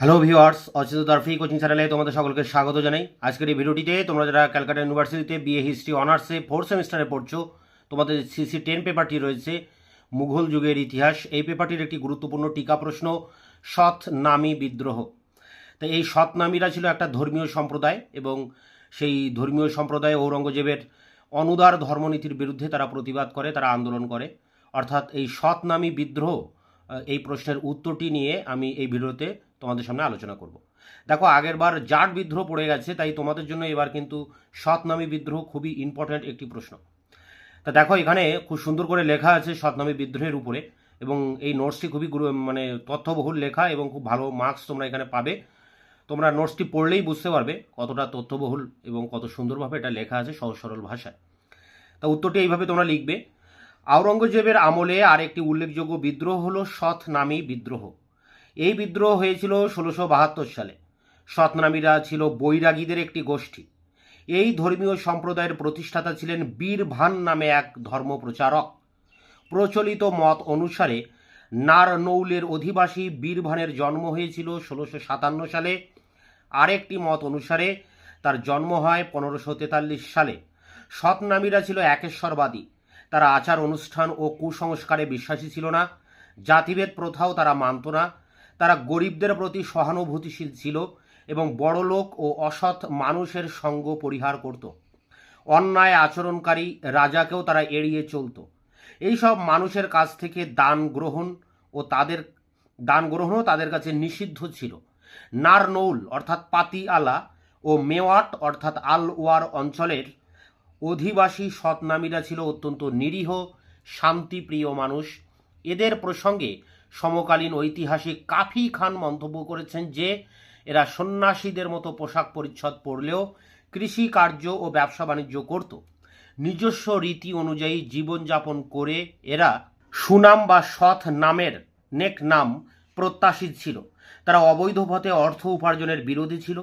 Hello viewers অচিত দরফি coaching চ্যানেলে তোমাদের সকলকে স্বাগত জানাই। আজকের এই ভিডিওটিতে তোমরা যারা ক্যালকাটা ইউনিভার্সিটিতে বিএ হিস্ট্রি অনার্সে ফোর্থ সেমিস্টারে পড়ছো, তোমাদের সিসি টেন পেপারটি রয়েছে, মুঘল যুগের ইতিহাস। এই পেপারটির একটি গুরুত্বপূর্ণ টিকা প্রশ্ন, সৎ নামী বিদ্রোহ। তো এই সৎ নামীরা ছিল একটা ধর্মীয় সম্প্রদায় এবং সেই ধর্মীয় সম্প্রদায় ঔরঙ্গজেবের অনুদার ধর্মনীতির বিরুদ্ধে তারা প্রতিবাদ করে, তারা আন্দোলন করে। অর্থাৎ এই সৎ নামী বিদ্রোহ এই প্রশ্নের উত্তরটি নিয়ে আমি এই ভিডিওতে তোমাদের সামনে আলোচনা করব। দেখো, আগের বার জাট বিদ্রোহ পড়ে গেছে, তাই তোমাদের জন্য এবার কিন্তু সৎনামী বিদ্রোহ খুবই ইম্পর্ট্যান্ট একটি প্রশ্ন। তা দেখো, এখানে খুব সুন্দর করে লেখা আছে সৎনামী বিদ্রোহের উপরে, এবং এই নোটসটি খুবই গুরু- মানে তথ্যবহুল লেখা এবং খুব ভালো মার্কস তোমরা এখানে পাবে। তোমরা নোটসটি পড়লেই বুঝতে পারবে কতটা তথ্যবহুল এবং কত সুন্দরভাবে এটা লেখা আছে সহজ সরল ভাষায়। তা উত্তরটি এইভাবে তোমরা লিখবে আওরঙ্গজেবের আমলে আরেকটি উল্লেখযোগ্য বিদ্রোহ হল সৎ নামী বিদ্রোহ। এই বিদ্রোহ হয়েছিল ষোলোশো বাহাত্তর সালে। সৎনামীরা ছিল বৈরাগীদের একটি গোষ্ঠী। এই ধর্মীয় সম্প্রদায়ের প্রতিষ্ঠাতা ছিলেন বীর ভান নামে এক ধর্মপ্রচারক। প্রচলিত মত অনুসারে নারনৌলের অধিবাসী বীরভানের জন্ম হয়েছিল ষোলোশো সাতান্ন সালে। আরেকটি মত অনুসারে তার জন্ম হয় পনেরোশো তেতাল্লিশ সালে। সৎনামীরা ছিল একেশ্বরবাদী। তারা আচার, অনুষ্ঠান ও কুসংস্কারে বিশ্বাসী ছিল না। জাতিভেদ প্রথাও তারা মানত না। তারা গরিবদের প্রতি সহানুভূতিশীল ছিল এবং বড়লোক ও অসৎ মানুষের সঙ্গ পরিহার করত। অন্যায় আচরণকারী রাজাকেও তারা এড়িয়ে চলত। এইসব মানুষের কাছ থেকে দান গ্রহণ ও তাদের, দান গ্রহণও তাদের কাছে নিষিদ্ধ ছিল। নারনৌল অর্থাৎ পাতি আলা ও মেওয়াট অর্থাৎ আল ওয়ার অঞ্চলের অধিবাসী সৎনামীরা ছিল অত্যন্ত নিরীহ, শান্তিপ্রিয় মানুষ। এদের প্রসঙ্গে সমকালীন ঐতিহাসিক কাফি খান মন্তব্য করেছেন যে, এরা সন্ন্যাসীদের মতো পোশাক পরিচ্ছদ পরলেও কৃষি কার্য ও ব্যবসা বাণিজ্য করত। নিজস্ব রীতি অনুযায়ী জীবনযাপন করে এরা সুনাম বা সৎ নামের নেক নাম প্রত্যাশী ছিল। তারা অবৈধ পথে অর্থ উপার্জনের বিরোধী ছিল।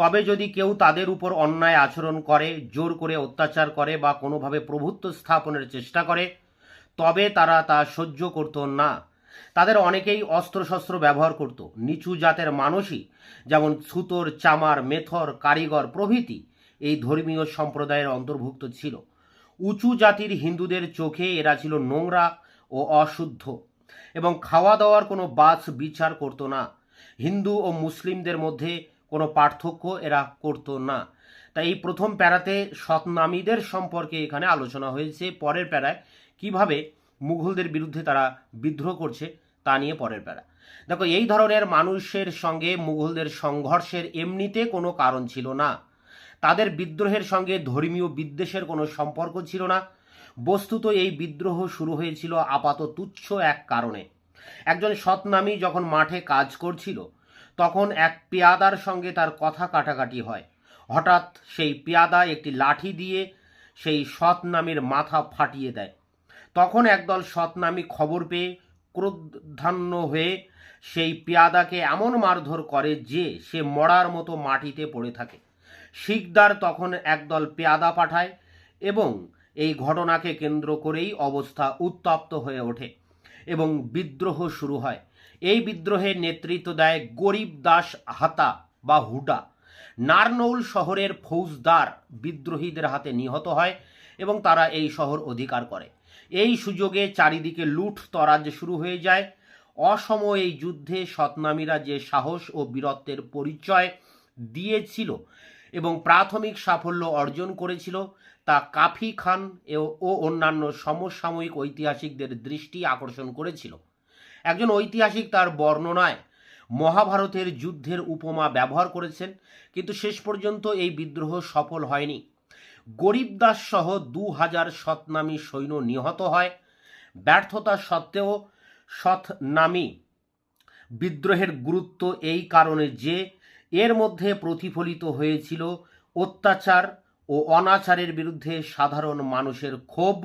তবে যদি কেউ তাদের উপর অন্যায় আচরণ করে, জোর করে অত্যাচার করে বা কোনোভাবে প্রভুত্ব স্থাপনের চেষ্টা করে, তবে তারা তা সহ্য করত না। তাদের অনেকেই অস্ত্রশস্ত্র ব্যবহার করত। নিচু জাতের মানুষই, যেমন ছুতোর চামার, মেথর, কারিগর প্রভৃতি এই ধর্মীয় সম্প্রদায়ের অন্তর্ভুক্ত ছিল। উঁচু জাতির হিন্দুদের চোখে এরা ছিল নোংরা ও অশুদ্ধ এবং খাওয়া দাওয়ার কোনো বাছ বিচার করতো না। হিন্দু ও মুসলিমদের মধ্যে কোনো পার্থক্য এরা করতো না। তাই এই প্রথম প্যারাতে সৎনামীদের সম্পর্কে এখানে আলোচনা হয়েছে। পরের প্যারায় কীভাবে মুঘলদের বিরুদ্ধে তারা বিদ্রোহ করছে তা নিয়ে পরের প্যারা। দেখো, এই ধরনের মানুষের সঙ্গে মুঘলদের সংঘর্ষের এমনিতে কোনো কারণ ছিল না। তাদের বিদ্রোহের সঙ্গে ধর্মীয় বিদ্বেষের কোনো সম্পর্ক ছিল না। বস্তুত এই বিদ্রোহ শুরু হয়েছিল আপাত তুচ্ছ এক কারণে। একজন সৎনামী যখন মাঠে কাজ করছিল তখন এক পেয়াদার সঙ্গে তার কথা কাটাকাটি হয়। হঠাৎ সেই পেয়াদা একটি লাঠি দিয়ে সেই সৎনামীর মাথা ফাটিয়ে দেয়। তখন একদল সৎনামী খবর পেয়ে ক্রোধান্য হয়ে সেই পেয়াদাকে এমন মারধর করে যে সে মরার মতো মাটিতে পড়ে থাকে। শিকদার তখন একদল পেয়াদা পাঠায় এবং এই ঘটনাকে কেন্দ্র করেই অবস্থা উত্তপ্ত হয়ে ওঠে এবং বিদ্রোহ শুরু হয়। এই বিদ্রোহের নেতৃত্ব দেয় গরিব দাস হাতা বা হুডা নারনৌল শহরের ফৌজদার বিদ্রোহীদের হাতে নিহত হয় এবং তারা এই শহর অধিকার করে। এই সুযোগে চারিদিকে লুট তরাজ শুরু হয়ে যায়। অসম এই যুদ্ধে সৎনামীরা যে সাহস ও বীরত্বের পরিচয় দিয়েছিল এবং প্রাথমিক সাফল্য অর্জন করেছিল, তা কাফি খান ও অন্যান্য সমসাময়িক ঐতিহাসিকদের দৃষ্টি আকর্ষণ করেছিল। একজন ঐতিহাসিক তার বর্ণনায় মহাভারতের যুদ্ধের উপমা ব্যবহার করেছেন, কিন্তু শেষ পর্যন্ত এই বিদ্রোহ সফল হয়নি। গরিবদাস সহ দু হাজার সৎনামী সৈন্য নিহত হয়। ব্যর্থতা সত্ত্বেও সৎনামী বিদ্রোহের গুরুত্ব এই কারণে যে এর মধ্যে প্রতিফলিত হয়েছিল অত্যাচার ও অনাচারের বিরুদ্ধে সাধারণ মানুষের ক্ষোভ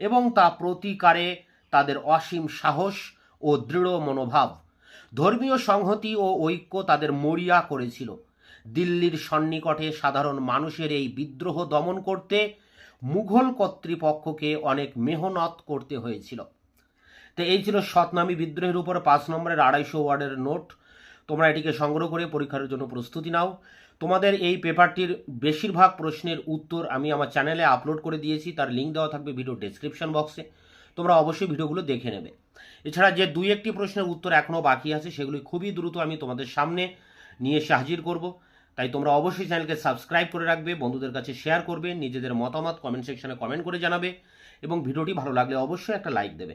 এবং তা প্রতিকারে তাদের অসীম সাহস ও দৃঢ় মনোভাব। ধর্মীয় সংহতি ও ঐক্য তাদের মরিয়া করেছিল। দিল্লির সন্নিকটে সাধারণ মানুষের এই বিদ্রোহ দমন করতে মুঘল কর্তৃপক্ষকে অনেক মেহনত করতে হয়েছিল। তো এই ছিল সৎনামী বিদ্রোহের উপর পাঁচ নম্বরের আড়াইশো ওয়ার্ডের নোট। তোমরা এটিকে সংগ্রহ করে পরীক্ষার জন্য প্রস্তুতি নাও। তোমাদের এই পেপারটির বেশিরভাগ প্রশ্নের উত্তর আমি আমার চ্যানেলে আপলোড করে দিয়েছি। তার লিঙ্ক দেওয়া থাকবে ভিডিও ডেসক্রিপশন বক্সে। তোমরা অবশ্যই ভিডিওগুলো দেখে নেবে। এছাড়া যে দুই একটি প্রশ্নের উত্তর এখনও বাকি আছে, সেগুলি খুবই দ্রুত আমি তোমাদের সামনে নিয়ে এসে হাজির করব। তাই তোমরা অবশ্যই চ্যানেলকে সাবস্ক্রাইব করে রাখবে, বন্ধুদের কাছে শেয়ার করবে, নিজেদের মতামত কমেন্ট সেকশনে কমেন্ট করে জানাবে এবং ভিডিওটি ভালো লাগলে অবশ্যই একটা লাইক দেবে।